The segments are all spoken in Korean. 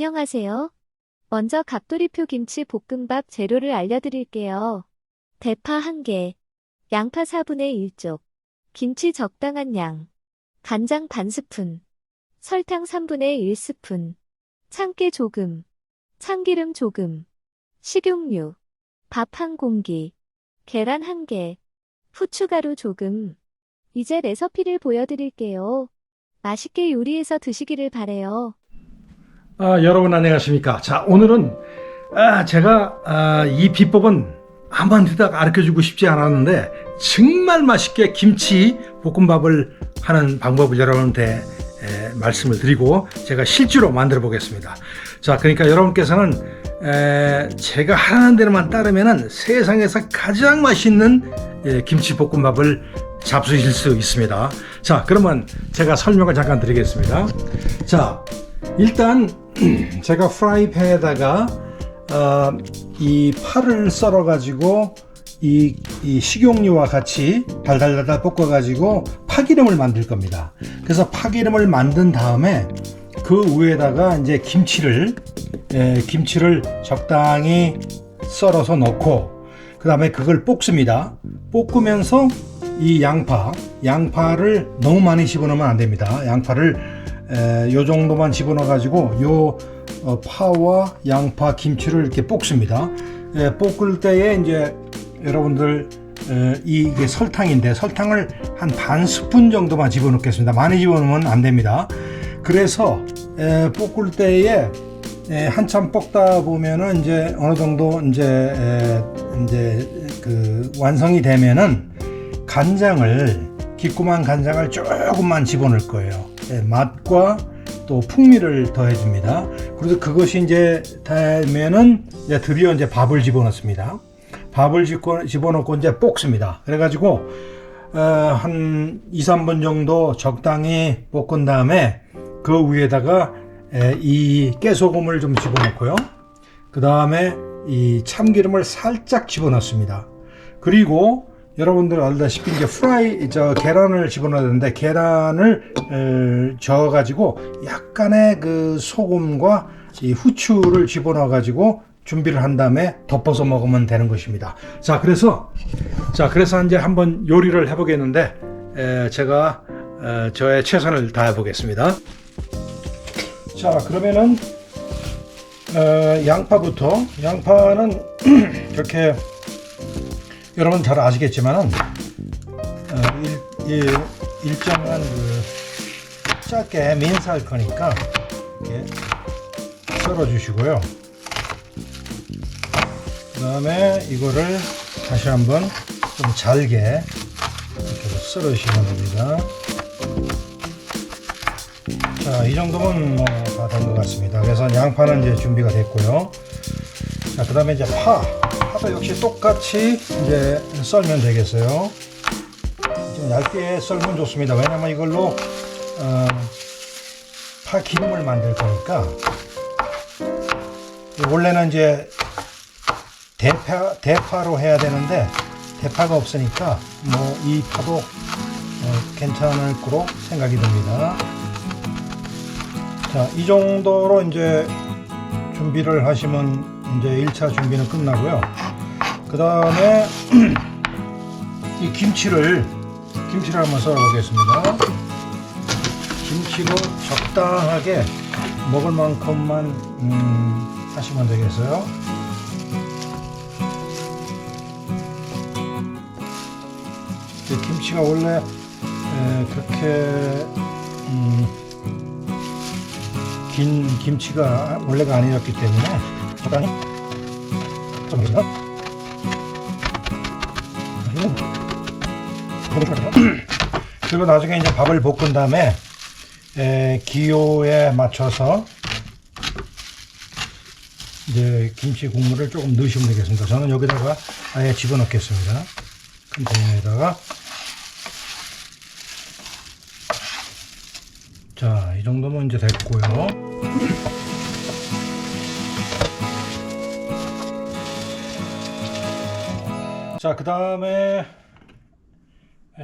안녕하세요. 먼저 갑돌이표 김치 볶음밥 재료를 알려드릴게요. 대파 1개, 양파 4분의 1쪽, 김치 적당한 양, 간장 반 스푼, 설탕 3분의 1 스푼, 참깨 조금, 참기름 조금, 식용유, 밥 한 공기, 계란 1개, 후추가루 조금. 이제 레시피를 보여드릴게요. 맛있게 요리해서 드시기를 바래요. 아, 여러분 안녕하십니까? 자, 오늘은 아, 제가 아, 이 비법은 아무한테 다 가르쳐 주고 싶지 않았는데 정말 맛있게 김치 볶음밥을 하는 방법을 여러분한테 에, 말씀을 드리고 제가 실제로 만들어 보겠습니다. 자, 그러니까 여러분께서는 에, 제가 하라는 대로만 따르면은 세상에서 가장 맛있는 예, 김치 볶음밥을 잡수실 수 있습니다. 자, 그러면 제가 설명을 잠깐 드리겠습니다. 자, 일단 제가 프라이팬에다가 어, 이 파를 썰어 가지고 이, 이 식용유와 같이 달달달달 볶아 가지고 파기름을 만들 겁니다. 그래서 파기름을 만든 다음에 그 위에다가 이제 김치를 에, 김치를 적당히 썰어서 넣고 그 다음에 그걸 볶습니다. 볶으면서 이 양파, 양파를 너무 많이 집어넣으면 안 됩니다. 양파를 에, 요 정도만 집어넣어 가지고 요 어, 파와 양파, 김치를 이렇게 볶습니다. 에, 볶을 때에 이제 여러분들 에, 이게 설탕인데 설탕을 한 반 스푼 정도만 집어넣겠습니다. 많이 집어넣으면 안 됩니다. 그래서 에, 볶을 때에 에, 한참 볶다 보면은 이제 어느 정도 이제 에, 이제 그 완성이 되면은 간장을 기꾸만 간장을 조금만 집어넣을 거예요. 예, 맛과 또 풍미를 더해줍니다. 그래서 그것이 이제 되면은 이제 드디어 이제 밥을 집어넣습니다. 밥을 집어넣고 이제 볶습니다. 그래가지고 어, 한 2, 3분 정도 적당히 볶은 다음에 그 위에다가 에, 이 깨소금을 좀 집어넣고요. 그 다음에 이 참기름을 살짝 집어넣습니다. 그리고 여러분들 알다시피 이제 프라이 저 계란을 집어넣어야 되는데 계란을 에, 저어 가지고 약간의 그 소금과 이 후추를 집어넣어 가지고 준비를 한 다음에 덮어서 먹으면 되는 것입니다. 자, 그래서 자, 그래서 이제 한번 요리를 해 보겠는데 에, 제가 에, 저의 최선을 다해 보겠습니다. 자, 그러면은 어, 양파부터 양파는 이렇게 여러분 잘 아시겠지만은 어, 일, 일, 일정한 그 짧게 민살 거니까 이렇게 썰어 주시고요. 그 다음에 이거를 다시 한번 좀 잘게 이렇게 썰어 주시면 됩니다. 자, 이 정도면 뭐 다 된 것 같습니다. 그래서 양파는 이제 준비가 됐고요. 자, 그 다음에 이제 파. 파도 역시 똑같이 이제 썰면 되겠어요. 좀 얇게 썰면 좋습니다. 왜냐면 이걸로 어, 파 기름을 만들 거니까 원래는 이제 대파 대파로 해야 되는데 대파가 없으니까 뭐 이 파도 어, 괜찮을 거로 생각이 듭니다. 자, 이 정도로 이제 준비를 하시면 이제 1차 준비는 끝나고요. 그 다음에 이 김치를 김치를 한번 썰어 보겠습니다. 김치도 적당하게 먹을 만큼만 음, 하시면 되겠어요. 이 김치가 원래 에, 그렇게 음, 긴 김치가 원래가 아니었기 때문에 적당히 좀 보세요. 그리고 나중에 이제 밥을 볶은 다음에 에, 기호에 맞춰서 이제 김치 국물을 조금 넣으시면 되겠습니다. 저는 여기다가 아예 집어넣겠습니다. 컨테이너에다가 자, 이 정도면 이제 됐고요. 자, 그 다음에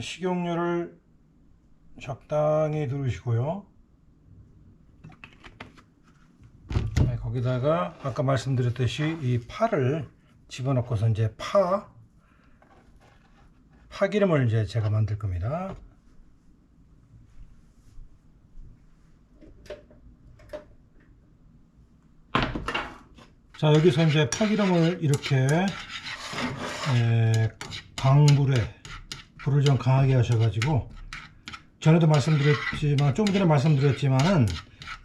식용유를 적당히 두르시고요. 거기다가 아까 말씀드렸듯이 이 파를 집어넣고서 이제 파 파기름을 이제 제가 만들 겁니다. 자 여기서 이제 파기름을 이렇게 에, 강불에 불을 좀 강하게 하셔가지고 전에도 말씀드렸지만 좀 전에 말씀드렸지만은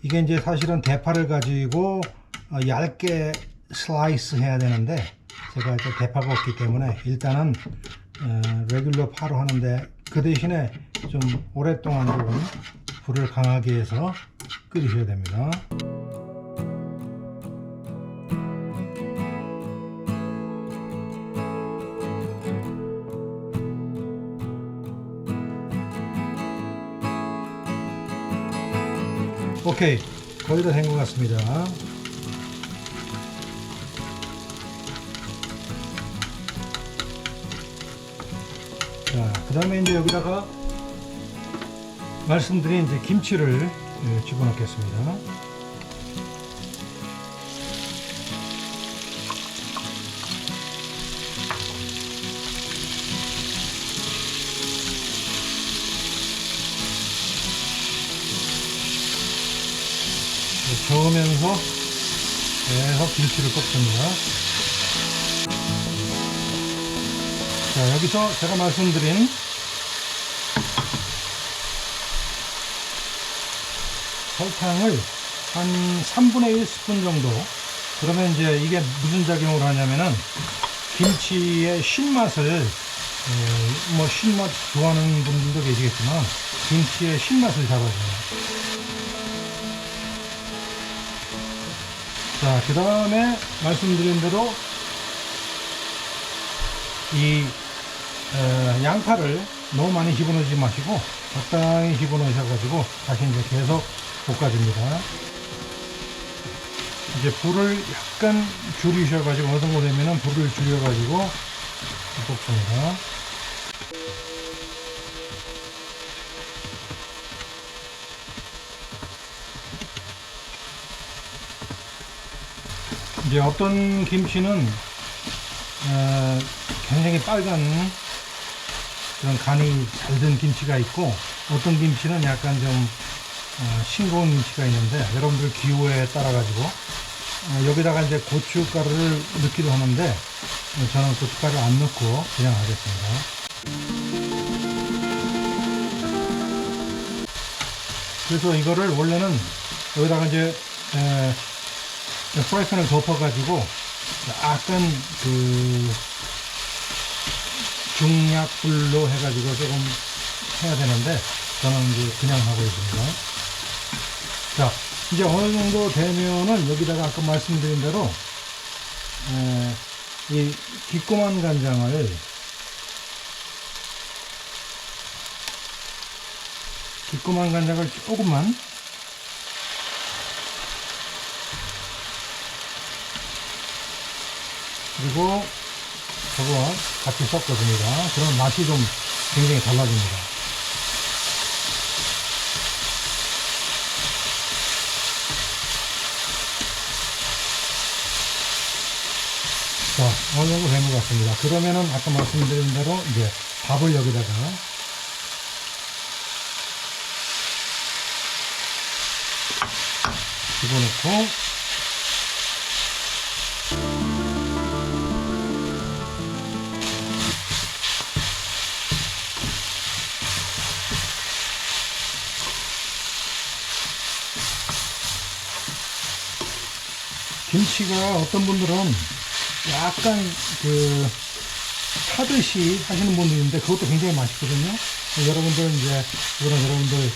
이게 이제 사실은 대파를 가지고 어, 얇게 슬라이스 해야 되는데 제가 이제 대파가 없기 때문에 일단은 어, 레귤러 파로 하는데 그 대신에 좀 오랫동안 좀 불을 강하게 해서 끓이셔야 됩니다. 오케이. 거의 다 된 것 같습니다. 자그 다음에 이제 여기다가 말씀드린 이제 김치를 예, 집어넣겠습니다 저으면서 계속 김치를 볶습니다. 자, 여기서 제가 말씀드린 설탕을 한 3분의 1 스푼 정도 그러면 이제 이게 무슨 작용을 하냐면은 김치의 신맛을 에, 뭐 신맛 좋아하는 분들도 계시겠지만 김치의 신맛을 잡아줘요. 자, 그 다음에 말씀드린 대로 이 어, 양파를 너무 많이 집어넣지 마시고 적당히 집어넣으셔가지고 다시 이제 계속 볶아줍니다. 이제 불을 약간 줄이셔가지고 어느 정도 되면은 불을 줄여가지고 볶습니다. 이제 어떤 김치는 어, 굉장히 빨간 그런 간이 잘 든 김치가 있고 어떤 김치는 약간 좀 어, 싱거운 김치가 있는데 여러분들 기호에 따라 가지고 어, 여기다가 이제 고춧가루를 넣기도 하는데 어, 저는 고춧가루 안 넣고 그냥 하겠습니다. 그래서 이거를 원래는 여기다가 이제 에, 프라이팬을 덮어가지고 약간 그 중약불로 해가지고 조금 해야 되는데 저는 이제 그냥 하고 있습니다. 자, 이제 어느 정도 되면은 여기다가 아까 말씀드린 대로 에, 이 기꼬만 간장을 기꼬만 간장을 조금만 그리고 저거 같이 섞어줍니다. 그럼 맛이 좀 굉장히 달라집니다. 자, 어느 정도 된 것 같습니다. 그러면은 아까 말씀드린 대로 이제 밥을 여기다가 집어넣고 김치가 어떤 분들은 약간 그 타듯이 하시는 있는데 그것도 굉장히 맛있거든요. 여러분들은 이제 이거는 여러분들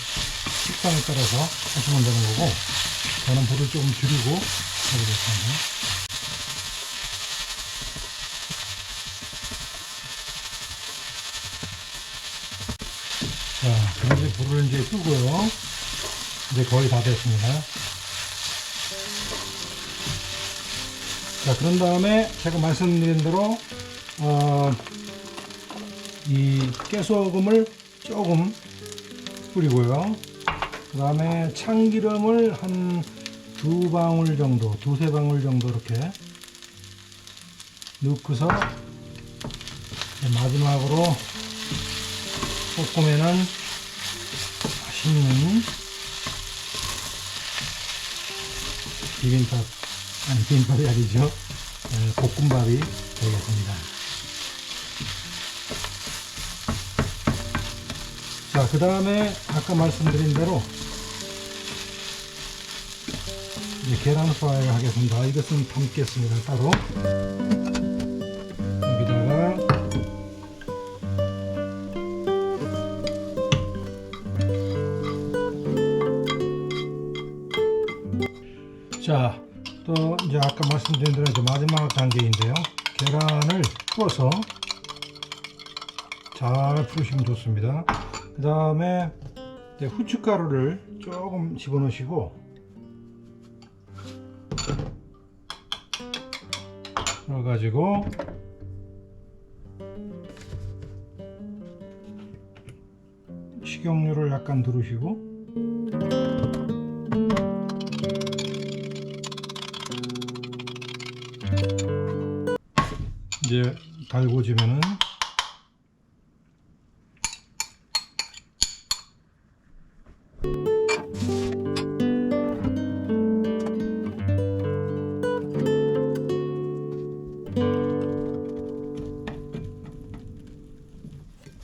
식감에 따라서 하시면 되는 거고 저는 불을 조금 줄이고 해보겠습니다. 자, 그럼 이제 불을 이제 끄고요. 이제 거의 다 됐습니다. 자, 그런 다음에 제가 말씀드린 대로, 어, 이 깨소금을 조금 뿌리고요. 그 다음에 참기름을 한 두 방울 정도, 두세 방울 정도 이렇게 넣고서 마지막으로 볶으면은 맛있는 비빔밥, 아니 비빔밥이 아니죠. 에, 볶음밥이 되겠습니다. 자, 그 다음에 아까 말씀드린 대로 이제 계란 프라이를 하겠습니다. 이것은 담겠습니다. 따로 말씀드린 대로 이제 마지막 단계인데요. 계란을 구워서 잘 풀으시면 좋습니다. 그 다음에 후춧가루를 조금 집어넣으시고 넣어가지고 식용유를 약간 두르시고 이제 달궈지면은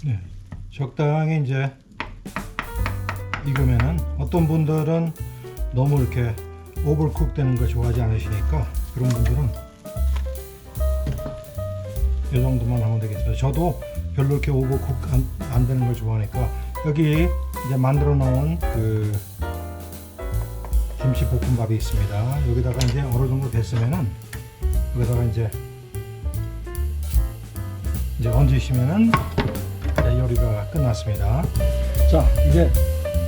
네, 적당히 이제 익으면은 어떤 분들은 너무 이렇게 오버쿡 되는 거 좋아하지 않으시니까 그런 분들은 이 정도만 하면 되겠어요. 저도 별로 이렇게 오버쿡 안, 안 되는 걸 좋아하니까 여기 이제 만들어 놓은 그 김치 볶음밥이 있습니다. 여기다가 이제 어느 정도 됐으면은 여기다가 이제 이제 얹으시면은 네, 요리가 끝났습니다. 자, 이제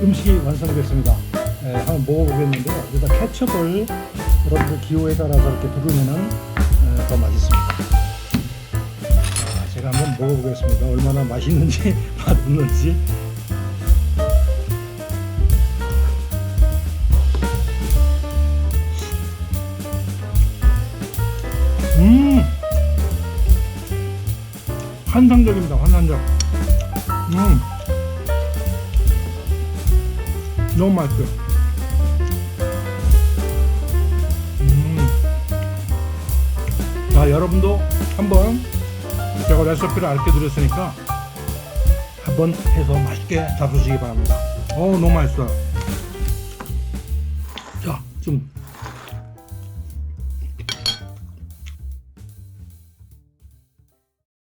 음식이 완성됐습니다. 예, 한번 먹어보겠는데 여기다 케첩을 여러분들 기호에 따라서 이렇게 두르면은 예, 더 맛있습니다. 자, 제가 한번 먹어보겠습니다. 얼마나 맛있는지 맛없는지. 음, 환상적입니다. 환상적. 음. 너무 맛있어요. 음. 자, 여러분도 한번 제가 레시피를 알려드렸으니까 한번 해서 맛있게 잡수시기 바랍니다. 어, 너무 맛있어요. 자, 좀